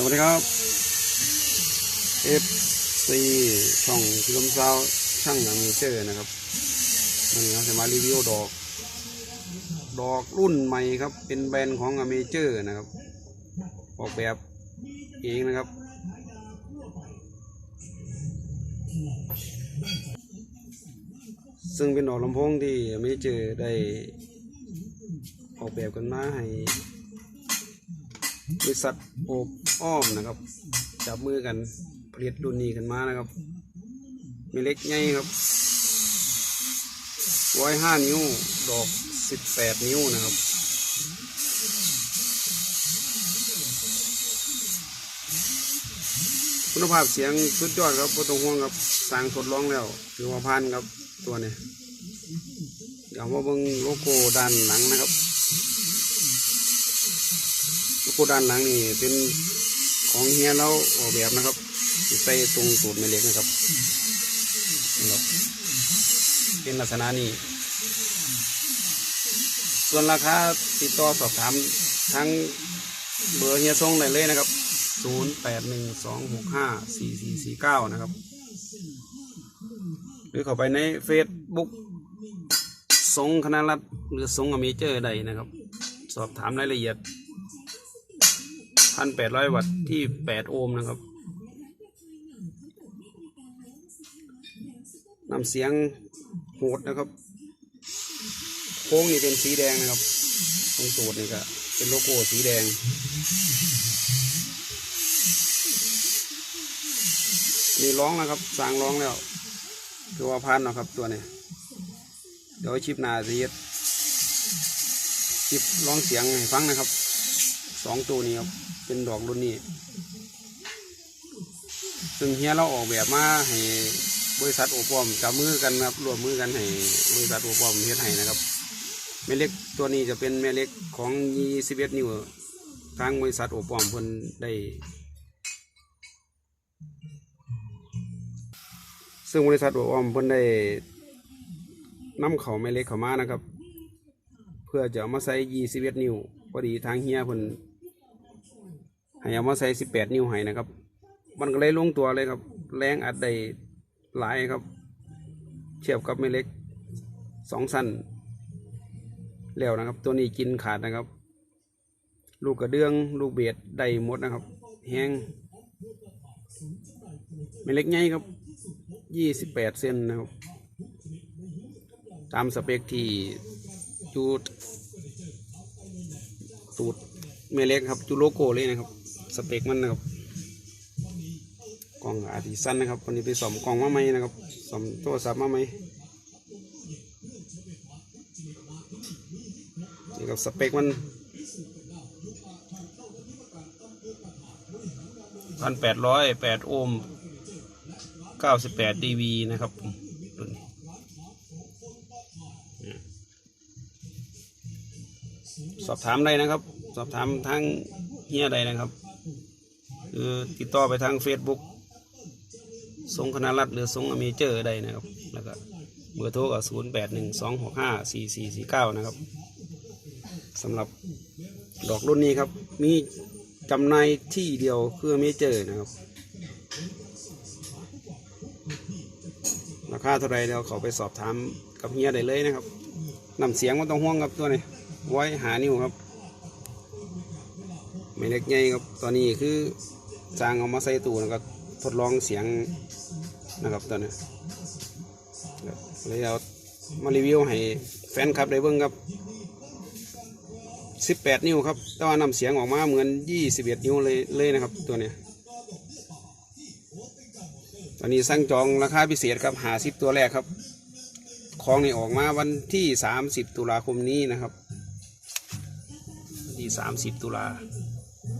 สวัสดีครับ FC ช่องพิลมซาวช่างอเมเจอร์นะครับวันนี้เราจะมารีวิวดอก ดอกรุ่นใหม่ครับ เป็นแบรนด์ของอเมเจอร์นะครับ ออกแบบเองนะครับ ซึ่งเป็นดอกลำโพงที่อเมเจอร์ได้ออกแบบกันมาให้ บริษัทโอบอ้อมนะครับ จับมือกันผลิตรุ่นนี้กันมานะครับมีเล็กใหญ่ครับร้อยห้านิ้ว ดอกสิบแปดนิ้วนะครับคุณภาพเสียงสุดยอดครับไม่ต้องห่วงครับสั่งทดลองแล้วถือว่าพันครับตัวนี้เดี๋ยวมาเบิ่งโลโก้ด้านหลังนะครับ โกด้านหลังนี่เป็นของเฮียเราออกแบบนะครับใส่ตรงสูตรแม่เล็กนะครับนี่ครับเป็นลักษณะนี้ ส่วนราคาติดต่อสอบถามทั้งเบอร์เฮียทรงได้เลยนะครับ 0 8 1 2 6 5 4 4 4 9 นะครับ หรือเข้าไปในเฟซบุ๊กทรงคณะรัฐหรือทรงอเมเจอร์ใดนะครับ สอบถามรายละเอียด พันแปดร้อยวัตต์ที่แปดโอห์มนะครับนำเสียงโหดนะครับ โค้งนี่เป็นสีแดงนะครับตรงสูตรนี่ก็เป็นโลโก้สีแดง นี่ร้องนะครับสร้างร้องแล้วคือว่าพันนะครับตัวนี้ เดี๋ยวชิปนาสีชิปร้องเสียงให้ฟังนะครับ สองตัวนี้ครับเป็นดอกรุ่นนี้ ซึ่งเฮียเราออกแบบมาให้บริษัทโอปอมจับมือกันครับรวมมือกันให้บริษัทโอปอมเฮ็ดให้นะครับแม่เล็กตัวนี้จะเป็นแม่เล็กของยีสิบเอ็ดนิ้วทางบริษัทโอปอมเพิ่นได้ซึ่งบริษัทโอปอมเพิ่นได้นำเขาแม่เล็กเข้ามานะครับ เพื่อจะเอามาใส่ยี่สิบเอ็ดนิ้วพอดีทางเฮียเพิ่น เอามาใส่สิบแปดนิ้วให้นะครับ มันก็เลยลงตัวเลยครับ แรงอัดได้หลายครับ เทียบกับแม่เล็กสองสั้นแล้วนะครับ ตัวนี้กินขาดนะครับ ลูกกระเดื่อง ลูกเบียดได้หมดนะครับ แห้งแม่เล็กใหญ่ครับยี่สิบแปดเซนนะครับ ตามสเปคที่จูดตูดเมเล็กครับจูโลโก้เลยนะครับ สเปคมันนะครับกล่องอาทิสั้นนะครับวันนี้ไปสอมกล่องมาไหมนะครับสอมโทรศัพท์มาไหมนี่ครับสเปคมันพันแปดร้อยแปดโอห์มเก้าสิบแปดดีวีนะครับสอบถามได้นะครับ สอบถามทางเฮียใดนะครับ คือติดต่อไปทาง Facebook ทรงคณะรัฐหรือทรงอเมเจอร์ใดนะครับ แล้วก็เบอร์โทรก็ศูนย์แปดหนึ่งสองหกห้าสี่สี่สี่เก้านะครับสำหรับดอกรุ่นนี้ครับ มีจำหน่ายที่เดียวคืออเมเจอร์นะครับ ราคาเท่าไรเราเขาไปสอบถามกับเฮียได้เลยนะครับนำเสียงไมันต้องห่วงครับตัวนี้ไว้หานิ้วครับ ไม่เล็กใหญ่ครับตอนนี้คือจางเอามาใส่ตู้แล้วก็ทดลองเสียงนะครับตอนนี้เลยเอามารีวิวให้แฟนคลับได้เบิ่งครับ 18 นิ้วครับแต่ว่านำเสียงออกมาเหมือน 21 นิ้วเลยเลยนะครับตัวเนี้ยตอนนี้สั่งจองราคาพิเศษครับหาสิบตัวแรกครับ ของนี่ออกมาวันที่ 30 ตุลาคมนี้นะครับวันที่ 30 ตุลา